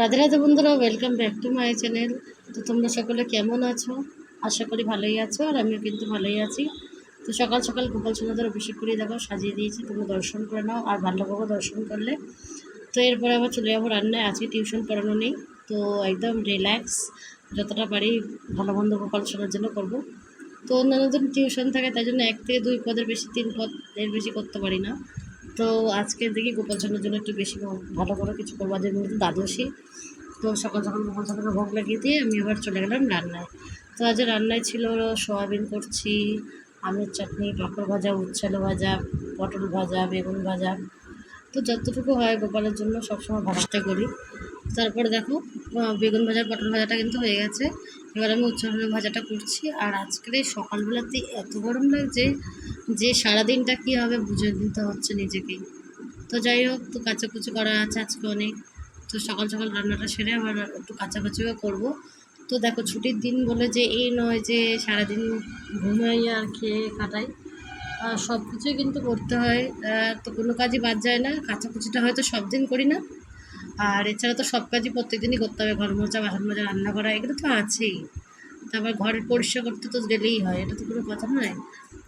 রাধে রাধে বন্ধুরা welcome back to my channel তো তোমরা সকলে কেমন আছো? আশা করি ভালোই আছো, আর আমিও কিন্তু ভালোই আছি। তো সকাল সকাল গোপাল সোনাদের অভিষেক করে দেখো, সাজিয়ে দিয়েছি, তোমরা দর্শন করে নাও, আর ভালোভাবে দর্শন করলে। তো এরপরে আবার চলে যাব রান্নায়, আজকে টিউশন পড়ানো নেই, তো একদম রিল্যাক্স যতটা পারি ভালো মন্দ গোপাল সোনার জন্য করব। তো অন্যান্য দিন টিউশন থাকে, তাই জন্য এক থেকে দুই পদের বেশি, তিন পদ এর বেশি করতে পারি না। তো আজকে দেখি গোপাল সোনার জন্য একটু বেশি ভালো করে কিছু করব। আজকের মধ্যে দ্বাদশী। তো সকাল সকাল গোপাল সোনাকে ভোগ লাগিয়ে দিয়ে আমি আবার চলে গেলাম রান্নায়। তো আজ রান্নায় ছিল সয়াবিন করছি, আমের চাটনি, পাঁপড় ভাজা, উচ্ছালো ভাজা, পটল ভাজা, বেগুন ভাজা। তো যতটুকু হয় গোপালের জন্য সবসময় ভাজতে করি। তারপরে দেখো বেগুন ভাজা, পটল ভাজাটা কিন্তু হয়ে গেছে। এবার আমি উচ্ছালো ভাজাটা করছি। আর আজকের সকালবেলাতে এত গরম লাগছে যে সারাদিনটা কী হবে বুঝে নিতে হচ্ছে নিজেকেই। তো যাই হোক, তো কাচাকুচি করা আছে আজকে অনেক। তো সকাল সকাল রান্নাটা সেরে আবার একটু কাচাকুচিও করব। তো দেখো ছুটির দিন বলে যে এই নয় যে সারাদিন ঘুমাই আর খেয়ে কাটাই। সব কিছুই কিন্তু করতে হয়। তো কোনো কাজই বাদ যায় না। কাচাকুচিটা হয়তো সব দিন করি না। আর এছাড়া তো সব কাজই প্রত্যেক দিনই করতে হবে। ঘর মোছা বাসন মাজা, রান্না করা এগুলো তো আছেই। তারপর ঘরের পরিষ্কার করতে তো গেলেই হয়। এটা তো কোনো কথা নয়।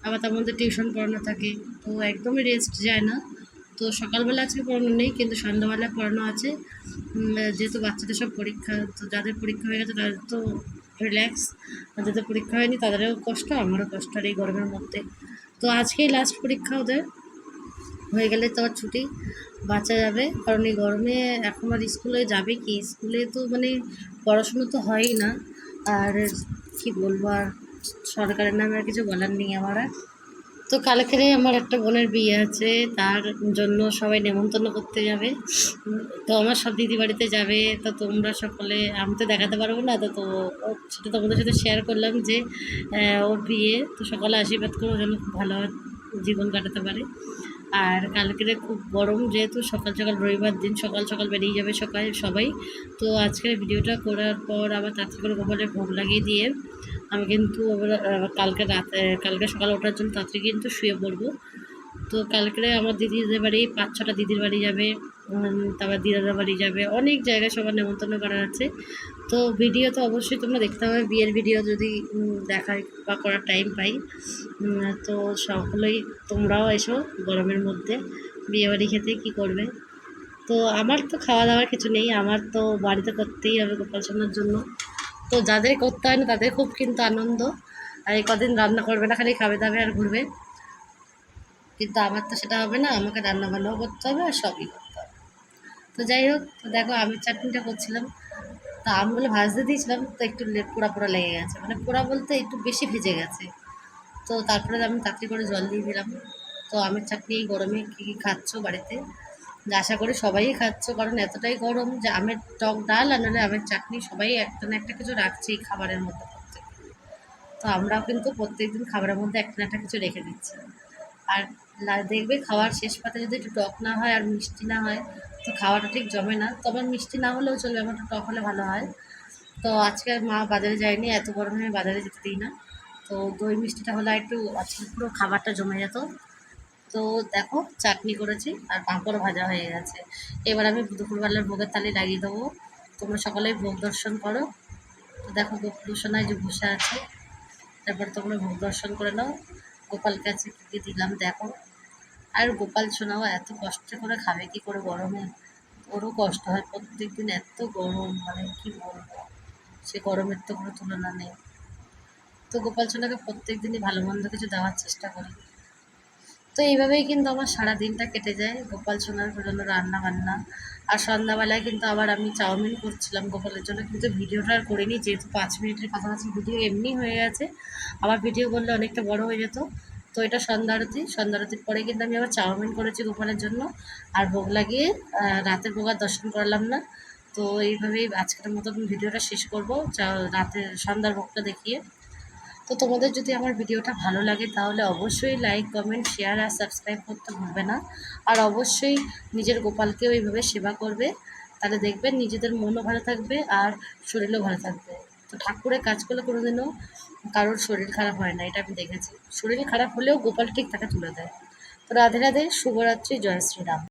আবার তার মধ্যে টিউশন পড়ানো থাকে, তো একদমই রেস্ট যায় না। তো সকালবেলা আজকে পড়ানো নেই, কিন্তু সন্ধ্যাবেলা পড়ানো আছে। যেহেতু বাচ্চাদের সব পরীক্ষা, তো যাদের পরীক্ষা হয়ে গেছে তাদের তো রিল্যাক্স যাদের পরীক্ষা হয়নি তাদেরও কষ্ট, আমারও কষ্ট আর এই গরমের মধ্যে। তো আজকেই লাস্ট পরীক্ষা ওদের। হয়ে গেলে তো ছুটি, বাঁচা যাবে। কারণ এই গরমে এখন আর স্কুলে যাবে কি? স্কুলে তো মানে পড়াশুনো তো হয়ই না। আর কি বলব আর? সরকারের নামে আর কিছু বলার নেই আমার আর। তো কালকেরে আমার একটা বোনের বিয়ে আছে, তার জন্য সবাই নেমন্তন্ন করতে যাবে। তো আমার সব দিদি বাড়িতে যাবে, তো তোমরা সকলে, আমি তো দেখাতে পারব না, তো তো সেটা তোমাদের সাথে শেয়ার করলাম যে ওর বিয়ে, তো সকালে আশীর্বাদ করে যেন খুব ভালো জীবন কাটাতে পারে। আর কালকেরে খুব গরম যেহেতু, সকাল সকাল রবিবার দিন, সকাল সকাল বেরিয়ে যাবে সকাল সবাই। তো আজকের ভিডিওটা করার পর আবার তাড়াতাড়ি করে গোপালের ভোগ লাগিয়ে দিয়ে আমি কিন্তু কালকে রাতে, কালকে সকালে ওঠার জন্য তাড়াতাড়ি কিন্তু শুয়ে পড়ব। তো কালকে আমার দিদিদের বাড়ি, পাঁচ ছটা দিদির বাড়ি যাবে তারপর দিদাদের বাড়ি যাবে, অনেক জায়গায় সবার নেমন্তন্ন করা আছে। তো ভিডিও তো অবশ্যই তোমরা দেখতে হবে বিয়ের ভিডিও যদি দেখার বা করার টাইম পাই। তো সকলেই তোমরাও এসো গরমের মধ্যে, বিয়ে বাড়ি খেতে কী করবে? তো আমার তো খাওয়া দাওয়ার কিছু নেই, আমার তো বাড়িতে করতেই হবে গোপাল সোনার জন্য। তো যাদের করতে হয় না, তাদের খুব কিন্তু আনন্দ। আর এই কদিন রান্না করবে না, খালি খাবে দাবে আর ঘুরবে। কিন্তু আমার তো সেটা হবে না, আমাকে রান্না বান্নাও করতে হবে আর সবই করতে হবে। তো যাই হোক, তো দেখো আমের চাটনিটা করছিলাম। তো আমগুলো ভাজতে দিয়েছিলাম, তো একটু পোড়া পোড়া লেগে গেছে। মানে পোড়া বলতে একটু বেশি ভেজে গেছে। তো তারপরে আমি তাড়াতাড়ি করে জল দিয়ে দিলাম। তো আমের চাটনি গরমে কী কী খাচ্ছ বাড়িতে? আশা করি সবাই খাচ্ছ, কারণ এতটাই গরম যে আমের টক ডাল আর নাহলে আমের চাটনি সবাই একটা না একটা কিছু রাখছেই খাবারের মধ্যে তো আমরাও কিন্তু প্রত্যেকদিন খাবারের মধ্যে একটা না একটা কিছু রেখে দিচ্ছি। আর দেখবে খাওয়ার শেষ পাতে যদি একটু টক না হয় আর মিষ্টি না হয়, তো খাওয়াটা ঠিক জমে না। তবে মিষ্টি না হলেও চলবে, আমার একটু টক হলে ভালো হয়। তো আজকে মা বাজারে যায়নি, এত গরমে আমি বাজারে যেতে দিই না। তো দই মিষ্টিটা হলে একটু আজকে পুরো খাবারটা জমে যেত। তো দেখো চাটনি করেছি আর পাঁপড় ভাজা হয়ে গেছে। এবার আমি দুপুরবেলার ভোগের থালি লাগিয়ে দেবো। তোমরা সকলেই ভোগ দর্শন করো। তো দেখো গোপদূষণায় যে বসে আছে। তারপর তোমরা ভোগ দর্শন করে নাও। গোপাল কাছে কী কী দিলাম দেখো। আর গোপাল সোনাও এত কষ্ট করে খাবে, কি করে গরমে? ওরও কষ্ট হয় প্রত্যেক দিন এত গরম মানে কি বলব? সে গরমের তো কোনো তুলনা নেই। তো গোপাল সোনাকে প্রত্যেক দিনই ভালো মন্দ কিছু দেওয়ার চেষ্টা করি। তো এইভাবেই কিন্তু আমার সারা দিনটা কেটে যায়। গোপাল সোনার জন্য রান্না বান্না আর সন্ধ্যাবেলায় কিন্তু আবার আমি চাউমিন করছিলাম গোপালের জন্য। কিন্তু ভিডিওটা আর করিনি, যেহেতু পাঁচ মিনিটের কাছাকাছি ভিডিও এমনি হয়ে গেছে। আবার ভিডিও করলে অনেকটা বড় হয়ে যেত। তো এটা সন্ধ্যা আরতি সন্ধ্যা আরতির পরে কিন্তু আমি আবার চাউমিন করেছি গোপালের জন্য। আর ভোগ লাগিয়ে রাতের ভোগ আর দর্শন করলাম না। তো এইভাবেই আজকের মতন ভিডিওটা শেষ করব। রাতের সন্ধ্যার ভোগটা দেখিয়ে। তো তোমাদের যদি আমার ভিডিওটা ভালো লাগে তাহলে অবশ্যই লাইক কমেন্ট শেয়ার আর সাবস্ক্রাইব করতে ভুলবে না। আর অবশ্যই নিজের গোপালকেও এইভাবে সেবা করবে। তাহলে দেখবেন নিজেদের মনও ভালো থাকবে আর শরীরও ভালো থাকবে। তো ঠাকুরের কাজ করলে কোনোদিনও কারোর শরীর খারাপ হয় না, এটা আমি দেখেছি। শরীর খারাপ হলেও গোপাল ঠিক তাকে তুলে দেয়। তো রাধে রাধে, শুভরাত্রি, জয় শ্রীরাম।